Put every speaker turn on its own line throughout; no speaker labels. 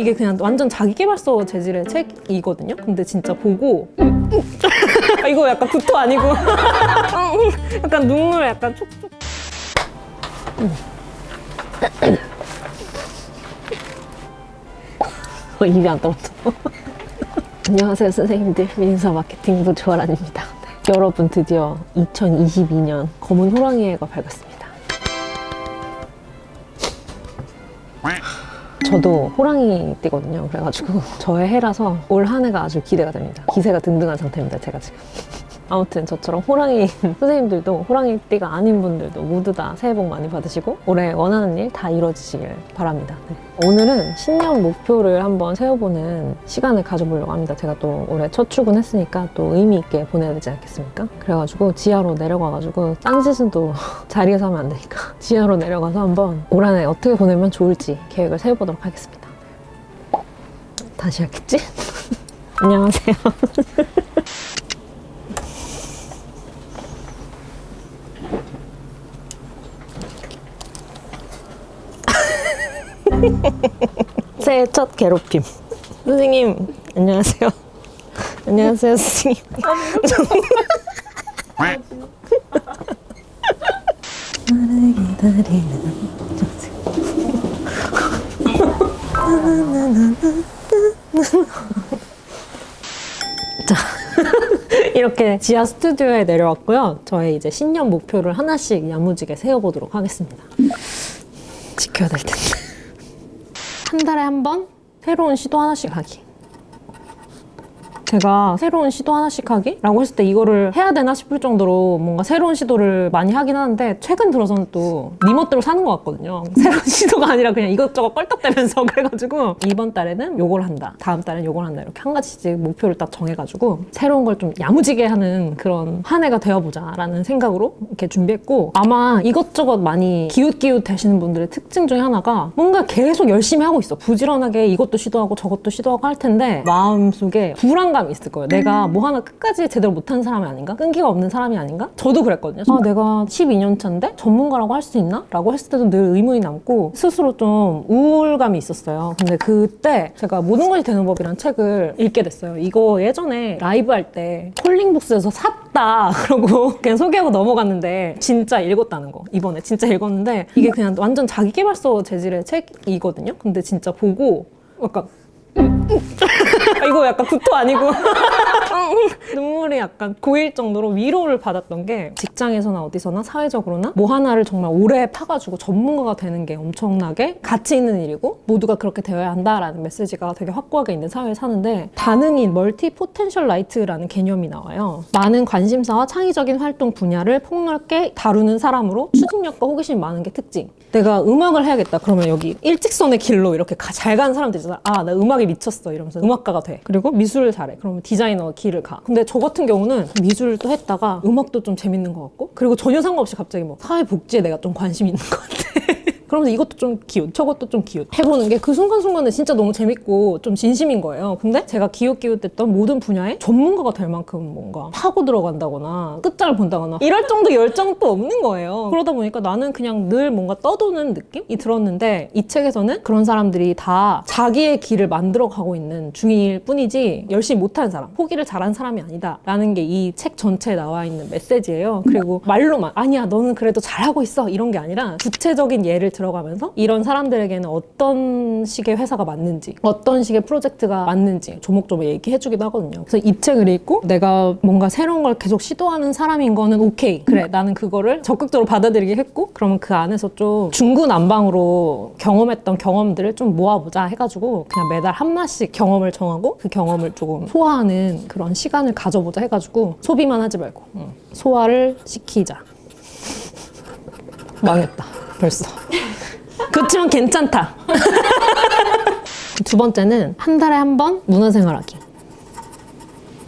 이게 그냥 완전 자기계발서 재질의 책이거든요. 근데 진짜 보고 아, 이거 약간 구토 아니고 약간 눈물 약간 촉촉. 어, 입이 안 떨어져. 안녕하세요 선생님들 민서 마케팅부 조아란입니다. 네. 여러분 드디어 2022년 검은 호랑이 해가 밝았습니다. 저도 호랑이 띠거든요. 그래가지고 저의 해라서 올 한 해가 아주 기대가 됩니다. 기세가 등등한 상태입니다. 제가 지금. 아무튼 저처럼 호랑이 선생님들도 호랑이 띠가 아닌 분들도 모두 다 새해 복 많이 받으시고 올해 원하는 일 다 이루어지시길 바랍니다. 네. 오늘은 신년 목표를 한번 세워보는 시간을 가져보려고 합니다. 제가 또 올해 첫 출근했으니까 또 의미 있게 보내야 되지 않겠습니까? 그래가지고 지하로 내려가가지고 딴짓은 또 자리에서 하면 안 되니까 지하로 내려가서 한번 올 한해 어떻게 보내면 좋을지 계획을 세워보도록 하겠습니다. 다시 하겠지? 안녕하세요. 새해 첫 괴롭힘. 선생님, 안녕하세요. 안녕하세요, 선생님. 나를 기다리는 자, 이렇게 지하 스튜디오에 내려왔고요. 저의 이제 신년 목표를 하나씩 야무지게 세워보도록 하겠습니다. 지켜야 될 텐데. 한 달에 한 번 새로운 시도 하나씩 하기. 제가 새로운 시도 하나씩 하기? 라고 했을 때 이거를 해야 되나 싶을 정도로 뭔가 새로운 시도를 많이 하긴 하는데 최근 들어서는 또네 멋대로 사는 것 같거든요. 새로운 시도가 아니라 그냥 이것저것 껄떡대면서 그래가지고 이번 달에는 요걸 한다. 다음 달엔 요걸 한다. 이렇게 한 가지씩 목표를 딱 정해가지고 새로운 걸 좀 야무지게 하는 그런 한 해가 되어보자 라는 생각으로 이렇게 준비했고 아마 이것저것 많이 기웃기웃 되시는 분들의 특징 중에 하나가 뭔가 계속 열심히 하고 있어. 부지런하게 이것도 시도하고 저것도 시도하고 할 텐데 마음속에 불안감 이 있을 거예요. 내가 뭐 하나 끝까지 제대로 못하는 사람이 아닌가? 끈기가 없는 사람이 아닌가? 저도 그랬거든요. 아, 내가 12년 차인데 전문가라고 할 수 있나? 라고 했을 때도 늘 의문이 남고 스스로 좀 우울감이 있었어요. 근데 그때 제가 모든 것이 되는 법이란 책을 읽게 됐어요. 이거 예전에 라이브 할 때 콜링북스에서 샀다. 그러고 그냥 소개하고 넘어갔는데 진짜 읽었다는 거. 이번에 진짜 읽었는데 이게 그냥 완전 자기계발서 재질의 책이거든요. 근데 진짜 보고 약간 아, 이거 약간 구토 아니고 눈물이 약간 고일 정도로 위로를 받았던 게 직장에서나 어디서나 사회적으로나 뭐 하나를 정말 오래 파가지고 전문가가 되는 게 엄청나게 가치 있는 일이고 모두가 그렇게 되어야 한다라는 메시지가 되게 확고하게 있는 사회에 사는데 다능인 멀티 포텐셜 라이트라는 개념이 나와요. 많은 관심사와 창의적인 활동 분야를 폭넓게 다루는 사람으로 추진력과 호기심이 많은 게 특징. 내가 음악을 해야겠다. 그러면 여기 일직선의 길로 이렇게 잘 가는 사람들 있잖아. 아, 나 음악에 미쳤어. 이러면서 음악가가 돼. 그리고 미술을 잘해. 그러면 디자이너 길을 가. 근데 저 같은 경우는 미술을 또 했다가 음악도 좀 재밌는 것 같고 그리고 전혀 상관없이 갑자기 뭐 사회복지에 내가 좀 관심이 있는 것 같아. 그러면서 이것도 좀 기웃, 저것도 좀 기웃 해보는 게 그 순간순간에 진짜 너무 재밌고 좀 진심인 거예요. 근데 제가 기웃기웃했던 모든 분야에 전문가가 될 만큼 뭔가 파고 들어간다거나 끝장을 본다거나 이럴 정도 열정은 또 없는 거예요. 그러다 보니까 나는 그냥 늘 뭔가 떠도는 느낌이 들었는데 이 책에서는 그런 사람들이 다 자기의 길을 만들어 가고 있는 중일 뿐이지 열심히 못하는 사람, 포기를 잘한 사람이 아니다. 라는 게 이 책 전체에 나와 있는 메시지예요. 그리고 말로만 아니야, 너는 그래도 잘하고 있어. 이런 게 아니라 구체적인 예를 들어가면서 이런 사람들에게는 어떤 식의 회사가 맞는지, 어떤 식의 프로젝트가 맞는지 조목조목 얘기해주기도 하거든요. 그래서 이 책을 읽고 내가 뭔가 새로운 걸 계속 시도하는 사람인 거는 오케이. 그래, 나는 그거를 적극적으로 받아들이게 했고, 그러면 그 안에서 좀 중구난방으로 경험했던 경험들을 좀 모아보자 해가지고 그냥 매달 한 마씩 경험을 정하고 그 경험을 조금 소화하는 그런 시간을 가져보자 해가지고 소비만 하지 말고 응. 소화를 시키자. 망했다. 벌써. 그렇지만 괜찮다. 두 번째는 한 달에 한 번 문화생활하기.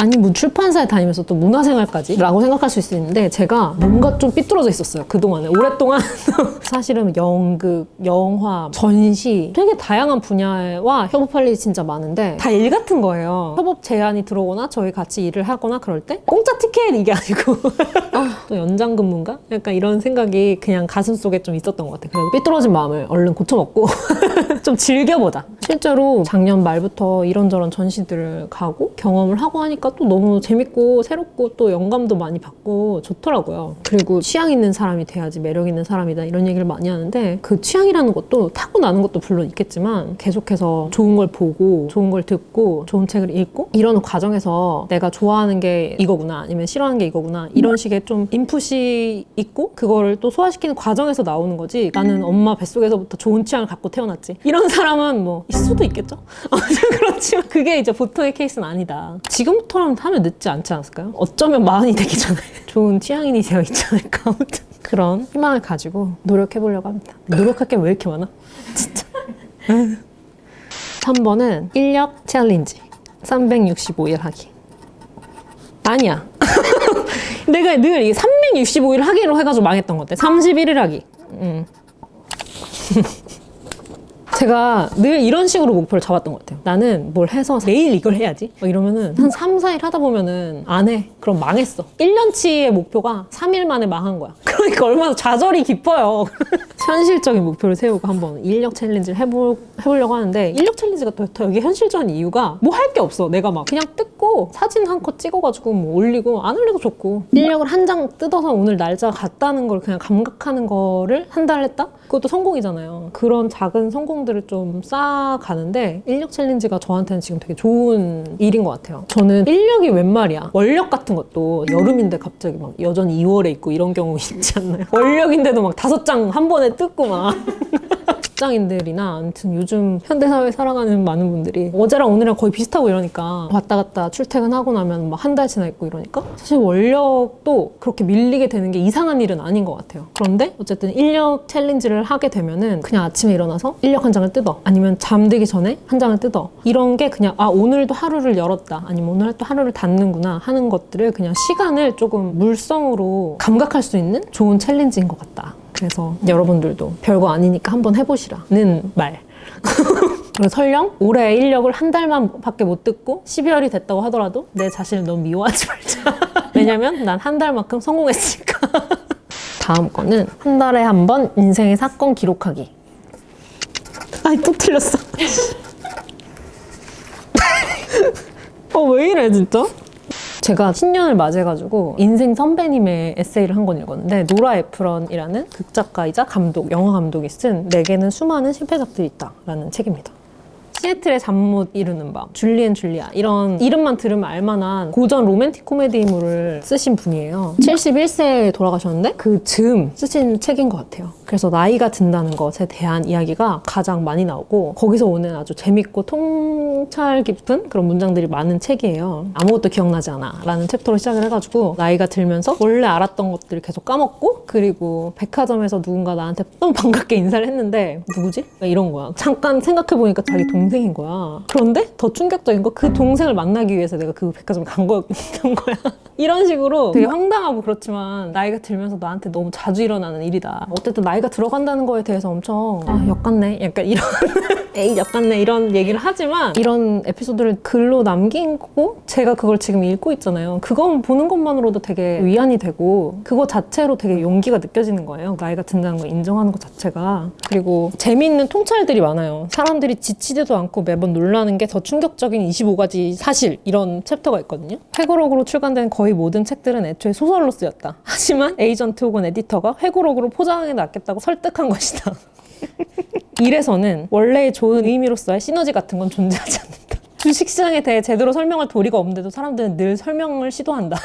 아니 뭐 출판사에 다니면서 또 문화생활까지? 라고 생각할 수 있는데 제가 뭔가 좀 삐뚤어져 있었어요 그동안에. 오랫동안. 사실은 연극, 영화, 전시 되게 다양한 분야와 협업할 일이 진짜 많은데 다 일 같은 거예요. 협업 제안이 들어오거나 저희 같이 일을 하거나 그럴 때 공짜 티켓 이게 아니고. 아, 또 연장 근무인가? 약간 이런 생각이 그냥 가슴 속에 좀 있었던 것 같아요. 그래서 삐뚤어진 마음을 얼른 고쳐먹고 좀 즐겨보자. 실제로 작년 말부터 이런저런 전시들을 가고 경험을 하고 하니까 또 너무 재밌고 새롭고 또 영감도 많이 받고 좋더라고요. 그리고 취향 있는 사람이 돼야지 매력 있는 사람이다 이런 얘기를 많이 하는데 그 취향이라는 것도 타고나는 것도 물론 있겠지만 계속해서 좋은 걸 보고 좋은 걸 듣고 좋은 책을 읽고 이러는 과정에서 내가 좋아하는 게 이거구나 아니면 싫어하는 게 이거구나 이런 식의 좀 인풋이 있고 그거를 또 소화시키는 과정에서 나오는 거지 나는 엄마 뱃속에서부터 좋은 취향을 갖고 태어났지 이런 사람은 뭐 있을 수도 있겠죠 그렇지만 그게 이제 보통의 케이스는 아니다 지금부터 라면 하면 늦지 않지 않았을까요? 어쩌면 마흔이 되기 전에. 좋은 취향인이 되어 있지 않을까 아무튼. 그런 희망을 가지고 노력해 보려고 합니다. 노력할 게 왜 이렇게 많아? 진짜. 3번은 인력 챌린지. 365일 하기. 아니야. 내가 늘 이게 365일 하기로 해가지고 망했던 것 같아. 31일 하기. 음. 제가 늘 이런 식으로 목표를 잡았던 것 같아요. 나는 뭘 해서 내일 이걸 해야지. 뭐 이러면은 한 3, 4일 하다 보면은 안 해. 그럼 망했어. 1년치의 목표가 3일 만에 망한 거야. 그러니까 얼마나 좌절이 깊어요. 현실적인 목표를 세우고 한번 인력 챌린지를 해보, 해보려고 하는데 인력 챌린지가 더, 더 여기 현실적인 이유가 뭐 할 게 없어. 내가 막 그냥 뜯고 사진 한 컷 찍어가지고 뭐 올리고 안 올려도 좋고 인력을 한 장 뜯어서 오늘 날짜 갔다는 걸 그냥 감각하는 거를 한 달 했다? 그것도 성공이잖아요. 그런 작은 성공들을 좀 쌓아가는데 인력 챌린지가 저한테는 지금 되게 좋은 일인 것 같아요. 저는 인력이 웬 말이야. 원력 같은 것도 여름인데 갑자기 막 여전히 2월에 있고 이런 경우 있지 않나요? 원력인데도 막 다섯 장 한 번에 뜯고 막. 직장인들이나 아무튼 요즘 현대사회 살아가는 많은 분들이 어제랑 오늘이랑 거의 비슷하고 이러니까 왔다 갔다 출퇴근하고 나면 막 한 달 지나 있고 이러니까 사실 원력도 그렇게 밀리게 되는 게 이상한 일은 아닌 것 같아요. 그런데 어쨌든 인력 챌린지를 하게 되면은 그냥 아침에 일어나서 인력 한 장을 뜯어 아니면 잠들기 전에 한 장을 뜯어 이런 게 그냥 아 오늘도 하루를 열었다 아니면 오늘 또 하루를 닫는구나 하는 것들을 그냥 시간을 조금 물성으로 감각할 수 있는 좋은 챌린지인 것 같다. 그래서 여러분들도 별거 아니니까 한번 해보시라는 말. 설령 올해 인력을 한 달만 밖에 못 듣고 12월이 됐다고 하더라도 내 자신을 너무 미워하지 말자. 왜냐면 난 한 달만큼 성공했으니까. 다음 거는 한 달에 한 번 인생의 사건 기록하기. 아이 또 틀렸어. 어 왜 이래 진짜? 제가 신년을 맞이해가지고 인생 선배님의 에세이를 한 권 읽었는데 노라 에프런이라는 극작가이자 감독, 영화 감독이 쓴 내게는 수많은 실패작들이 있다라는 책입니다. 시애틀의 잠 못 이루는 밤, 줄리엔 줄리아 이런 이름만 들으면 알만한 고전 로맨틱 코미디물을 쓰신 분이에요. 71세에 돌아가셨는데 그 즈음 쓰신 책인 것 같아요. 그래서 나이가 든다는 것에 대한 이야기가 가장 많이 나오고 거기서 오는 아주 재밌고 통찰 깊은 그런 문장들이 많은 책이에요. 아무것도 기억나지 않아 라는 챕터로 시작을 해가지고 나이가 들면서 원래 알았던 것들을 계속 까먹고 그리고 백화점에서 누군가 나한테 너무 반갑게 인사를 했는데 누구지? 이런 거야. 잠깐 생각해보니까 자기 동 생인 거야. 그런데 더 충격적인 거 그 동생을 만나기 위해서 내가 그 백화점 간, 거, 간 거야. 이런 식으로 되게 황당하고 그렇지만 나이가 들면서 나한테 너무 자주 일어나는 일이다. 어쨌든 나이가 들어간다는 거에 대해서 엄청 아, 역같네. 약간 이런 에이 역같네 이런 얘기를 하지만 이런 에피소드를 글로 남긴 거고 제가 그걸 지금 읽고 있잖아요. 그건 보는 것만으로도 되게 위안이 되고 그거 자체로 되게 용기가 느껴지는 거예요. 나이가 든다는 거 인정하는 것 자체가. 그리고 재미있는 통찰들이 많아요. 사람들이 지치지도 않고 매번 놀라는 게 더 충격적인 25가지 사실 이런 챕터가 있거든요. 회고록으로 출간된 거의 모든 책들은 애초에 소설로 쓰였다. 하지만 에이전트 혹은 에디터가 회고록으로 포장해 놨겠다고 설득한 것이다. 일에서는 원래의 좋은 의미로서의 시너지 같은 건 존재하지 않는다. 주식시장에 대해 제대로 설명할 도리가 없는데도 사람들은 늘 설명을 시도한다.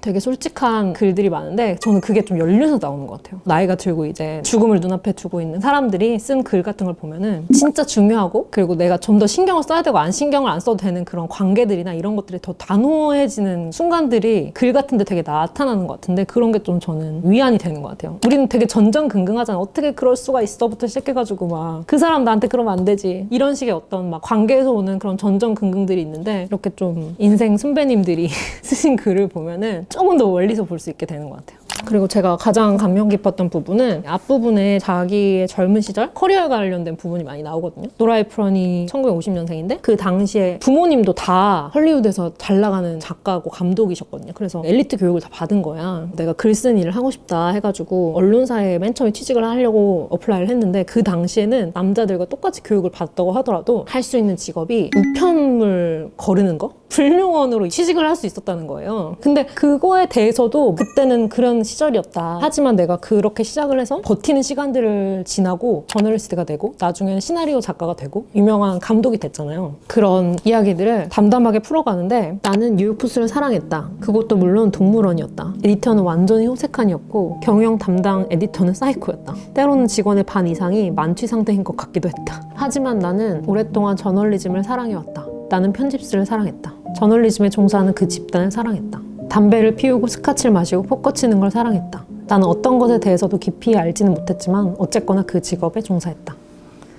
되게 솔직한 글들이 많은데 저는 그게 좀 연륜에서 나오는 것 같아요. 나이가 들고 이제 죽음을 눈앞에 두고 있는 사람들이 쓴 글 같은 걸 보면은 진짜 중요하고 그리고 내가 좀 더 신경을 써야 되고 안 신경을 안 써도 되는 그런 관계들이나 이런 것들이 더 단호해지는 순간들이 글 같은데 되게 나타나는 것 같은데 그런 게 좀 저는 위안이 되는 것 같아요. 우리는 되게 전전긍긍하잖아. 어떻게 그럴 수가 있어부터 시작해가지고 막 그 사람 나한테 그러면 안 되지. 이런 식의 어떤 막 관계에서 오는 그런 전전긍긍들이 있는데 이렇게 좀 인생 선배님들이 쓰신 글을 보면은 조금 더 멀리서 볼 수 있게 되는 것 같아요. 그리고 제가 가장 감명 깊었던 부분은 앞부분에 자기의 젊은 시절 커리어에 관련된 부분이 많이 나오거든요. 노라 에프런이 1950년생인데 그 당시에 부모님도 다 헐리우드에서 잘 나가는 작가고 감독이셨거든요. 그래서 엘리트 교육을 다 받은 거야. 내가 글 쓰는 일을 하고 싶다 해가지고 언론사에 맨 처음에 취직을 하려고 어플라이를 했는데 그 당시에는 남자들과 똑같이 교육을 받았다고 하더라도 할 수 있는 직업이 우편물 거르는 거? 불용원으로 취직을 할 수 있었다는 거예요. 근데 그거에 대해서도 그때는 그런 시절이었다. 하지만 내가 그렇게 시작을 해서 버티는 시간들을 지나고 저널리스트가 되고 나중에는 시나리오 작가가 되고 유명한 감독이 됐잖아요. 그런 이야기들을 담담하게 풀어가는데 나는 뉴욕푸스를 사랑했다. 그것도 물론 동물원이었다. 에디터는 완전히 호색한이었고 경영 담당 에디터는 사이코였다. 때로는 직원의 반 이상이 만취 상태인 것 같기도 했다. 하지만 나는 오랫동안 저널리즘을 사랑해왔다. 나는 편집스를 사랑했다. 저널리즘에 종사하는 그 집단을 사랑했다. 담배를 피우고 스카치를 마시고 포커 치는 걸 사랑했다. 나는 어떤 것에 대해서도 깊이 알지는 못했지만 어쨌거나 그 직업에 종사했다.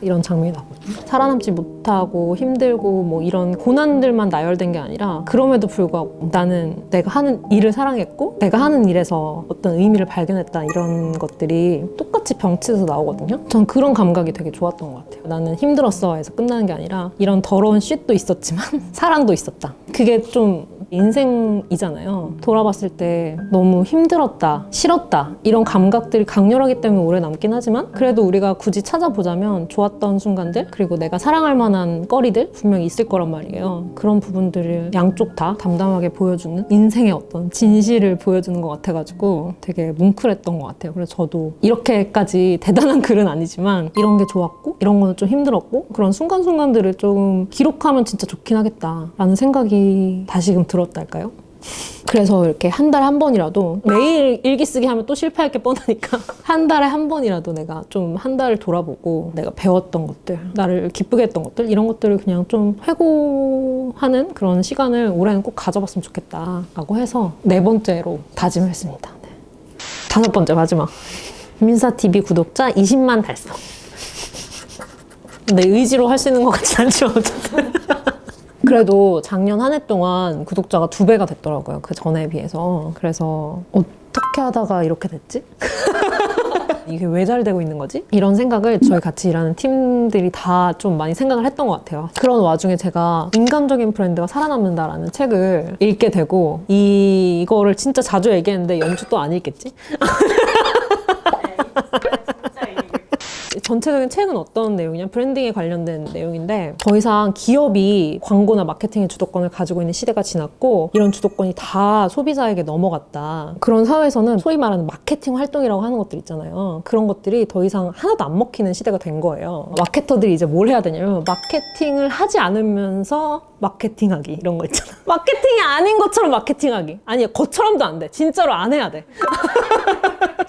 이런 장면이 나거든요. 살아남지 못하고 힘들고 뭐 이런 고난들만 나열된 게 아니라 그럼에도 불구하고 나는 내가 하는 일을 사랑했고 내가 하는 일에서 어떤 의미를 발견했다 이런 것들이 똑같이 병치에서 나오거든요. 전 그런 감각이 되게 좋았던 것 같아요. 나는 힘들었어 해서 끝나는 게 아니라 이런 더러운 쉿도 있었지만 사랑도 있었다. 그게 좀 인생이잖아요. 돌아봤을 때 너무 힘들었다, 싫었다 이런 감각들이 강렬하기 때문에 오래 남긴 하지만 그래도 우리가 굳이 찾아보자면 좋았 던 순간들 그리고 내가 사랑할 만한 거리들 분명히 있을 거란 말이에요. 그런 부분들을 양쪽 다 담담하게 보여주는 인생의 어떤 진실을 보여주는 것 같아가지고 되게 뭉클했던 것 같아요. 그래서 저도 이렇게까지 대단한 글은 아니지만 이런 게 좋았고 이런 거는 좀 힘들었고 그런 순간순간들을 좀 기록하면 진짜 좋긴 하겠다라는 생각이 다시금 들었달까요? 그래서 이렇게 한 달에 한 번이라도 매일 일기 쓰기 하면 또 실패할 게 뻔하니까 한 달에 한 번이라도 내가 좀 한 달을 돌아보고 내가 배웠던 것들 나를 기쁘게 했던 것들 이런 것들을 그냥 좀 회고하는 그런 시간을 올해는 꼭 가져봤으면 좋겠다라고 해서 네 번째로 다짐을 했습니다. 네. 다섯 번째 마지막 민사TV 구독자 20만 달성 내 의지로 할 수 있는 것 같진 않지만 어쨌든 그래도 작년 한 해 동안 구독자가 두 배가 됐더라고요. 그 전에 비해서. 그래서 어떻게 하다가 이렇게 됐지? 이게 왜 잘 되고 있는 거지? 이런 생각을 저희 같이 일하는 팀들이 다 좀 많이 생각을 했던 것 같아요. 그런 와중에 제가 인간적인 브랜드가 살아남는다라는 책을 읽게 되고 이- 이거를 진짜 자주 얘기했는데 연주 또 안 읽겠지? 전체적인 책은 어떤 내용이냐? 브랜딩에 관련된 내용인데 더 이상 기업이 광고나 마케팅의 주도권을 가지고 있는 시대가 지났고 이런 주도권이 다 소비자에게 넘어갔다. 그런 사회에서는 소위 말하는 마케팅 활동이라고 하는 것들 있잖아요. 그런 것들이 더 이상 하나도 안 먹히는 시대가 된 거예요. 마케터들이 이제 뭘 해야 되냐면 마케팅을 하지 않으면서 마케팅하기 이런 거 있잖아. 마케팅이 아닌 것처럼 마케팅하기. 아니 것처럼도 안 돼. 진짜로 안 해야 돼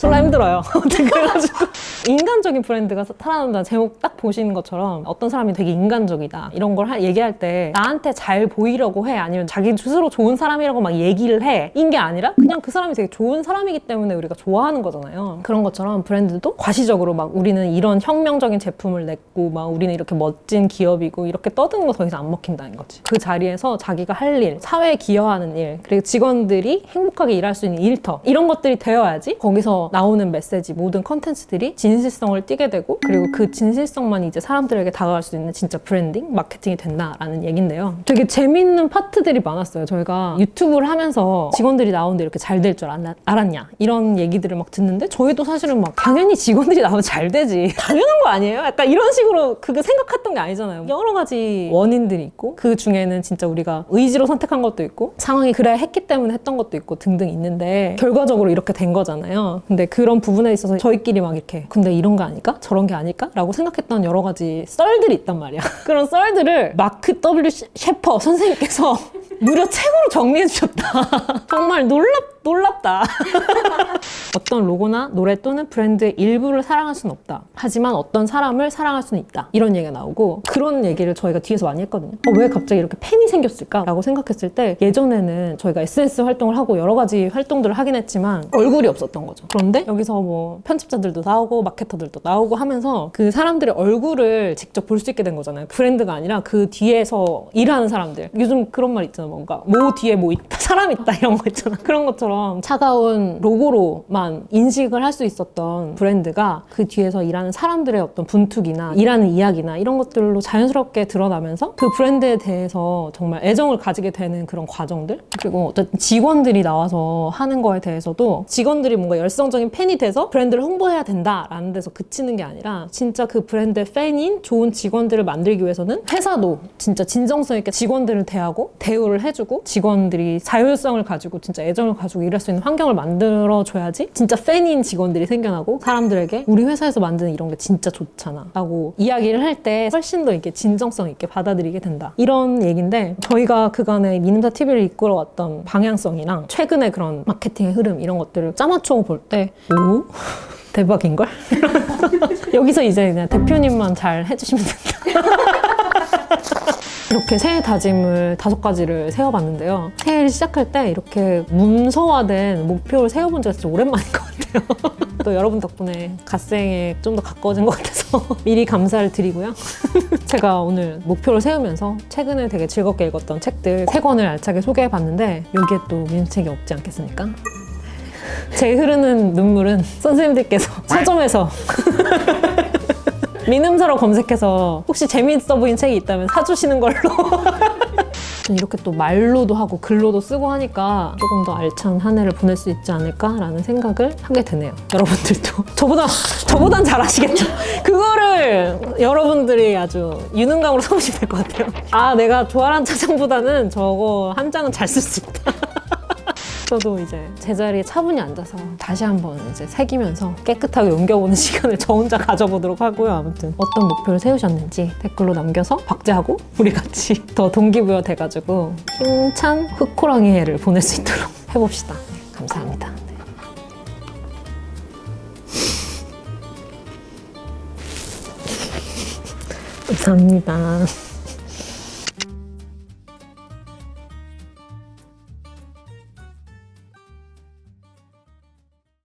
졸라 힘들어요. 그래가지고 인간적인 브랜드가 살아난다 제목 딱 보시는 것처럼 어떤 사람이 되게 인간적이다 이런 걸 하- 얘기할 때 나한테 잘 보이려고 해 아니면 자기 스스로 좋은 사람이라고 막 얘기를 해 인 게 아니라 그냥 그 사람이 되게 좋은 사람이기 때문에 우리가 좋아하는 거잖아요. 그런 것처럼 브랜드도 과시적으로 막 우리는 이런 혁명적인 제품을 냈고 막 우리는 이렇게 멋진 기업이고 이렇게 떠드는 거 더 이상 안 먹힌다는 거지. 그 자리에서 자기가 할 일, 사회에 기여하는 일, 그리고 직원들이 행복하게 일할 수 있는 일터 이런 것들이 되어야지 거기서 나오는 메시지 모든 컨텐츠들이 진실성을 띠게 되고 그리고 그 진실성만 이제 사람들에게 다가갈 수 있는 진짜 브랜딩, 마케팅이 된다라는 얘긴데요. 되게 재밌는 파트들이 많았어요. 저희가 유튜브를 하면서 직원들이 나오는데 이렇게 잘 될 줄 알았냐 이런 얘기들을 막 듣는데 저희도 사실은 막 당연히 직원들이 나오면 잘 되지 당연한 거 아니에요? 약간 이런 식으로 그게 생각했던 게 아니잖아요. 여러 가지 원인들이 있고 그 중에는 진짜 우리가 의지로 선택한 것도 있고 상황이 그래야 했기 때문에 했던 것도 있고 등등 있는데 결과적으로 이렇게 된 거잖아요. 근데 그런 부분에 있어서 저희끼리 막 이렇게 근데 이런 거 아닐까? 저런 게 아닐까? 라고 생각했던 여러 가지 썰들이 있단 말이야. 그런 썰들을 마크 W 셰퍼 선생님께서 무려 책으로 정리해 주셨다. 정말 놀랍 놀랍다. 어떤 로고나 노래 또는 브랜드의 일부를 사랑할 수는 없다. 하지만 어떤 사람을 사랑할 수는 있다. 이런 얘기가 나오고 그런 얘기를 저희가 뒤에서 많이 했거든요. 어, 왜 갑자기 이렇게 팬이 생겼을까라고 생각했을 때 예전에는 저희가 SNS 활동을 하고 여러 가지 활동들을 하긴 했지만 얼굴이 없었던 거죠. 그런데 여기서 뭐 편집자들도 나오고 마케터들도 나오고 하면서 그 사람들의 얼굴을 직접 볼 수 있게 된 거잖아요. 브랜드가 아니라 그 뒤에서 일하는 사람들. 요즘 그런 말 있잖아. 뭔가 뭐 뒤에 뭐 있다, 사람 있다 이런 거 있잖아. 그런 것처럼 차가운 로고로만 인식을 할 수 있었던 브랜드가 그 뒤에서 일하는 사람들의 어떤 분투기나 일하는 이야기나 이런 것들로 자연스럽게 드러나면서 그 브랜드에 대해서 정말 애정을 가지게 되는 그런 과정들 그리고 어쨌든 직원들이 나와서 하는 거에 대해서도 직원들이 뭔가 열성적인 팬이 돼서 브랜드를 홍보해야 된다라는 데서 그치는 게 아니라 진짜 그 브랜드의 팬인 좋은 직원들을 만들기 위해서는 회사도 진짜 진정성 있게 직원들을 대하고 대우를 해주고 직원들이 자율성을 가지고 진짜 애정을 가지고 일할 수 있는 환경을 만들어줘야지 진짜 팬인 직원들이 생겨나고 사람들에게 우리 회사에서 만드는 이런 게 진짜 좋잖아 라고 이야기를 할 때 훨씬 더 이렇게 진정성 있게 받아들이게 된다 이런 얘기인데 저희가 그간에 미님사 TV를 이끌어왔던 방향성이랑 최근의 그런 마케팅의 흐름 이런 것들을 짜맞춰 볼 때 오? 대박인걸? 여기서 이제 그냥 대표님만 잘 해주시면 된다. 이렇게 새해 다짐을 다섯 가지를 세워봤는데요. 새해를 시작할 때 이렇게 문서화된 목표를 세워본 지가 진짜 오랜만인 것 같아요. 또 여러분 덕분에 갓생에 좀 더 가까워진 것 같아서 미리 감사를 드리고요. 제가 오늘 목표를 세우면서 최근에 되게 즐겁게 읽었던 책들 세 권을 알차게 소개해봤는데 여기에 또 민책이 없지 않겠습니까? 제 흐르는 눈물은 선생님들께서 서점에서 민음사로 검색해서 혹시 재미있어 보이는 책이 있다면 사주시는 걸로. 이렇게 또 말로도 하고 글로도 쓰고 하니까 조금 더 알찬 한 해를 보낼 수 있지 않을까라는 생각을 하게 되네요. 여러분들도 저보다 저보단 잘 아시겠죠? 그거를 여러분들이 아주 유능감으로 삼으시면 될 것 같아요. 아 내가 조아란 차장보다는 저거 한 장은 잘 쓸 수 있다. 저도 이제 제자리에 차분히 앉아서 다시 한번 이제 새기면서 깨끗하게 옮겨보는 시간을 저 혼자 가져보도록 하고요. 아무튼 어떤 목표를 세우셨는지 댓글로 남겨서 박제하고 우리 같이 더 동기부여 돼가지고 힘찬 흑호랑이 해를 보낼 수 있도록 해봅시다. 네, 감사합니다. 네. 감사합니다.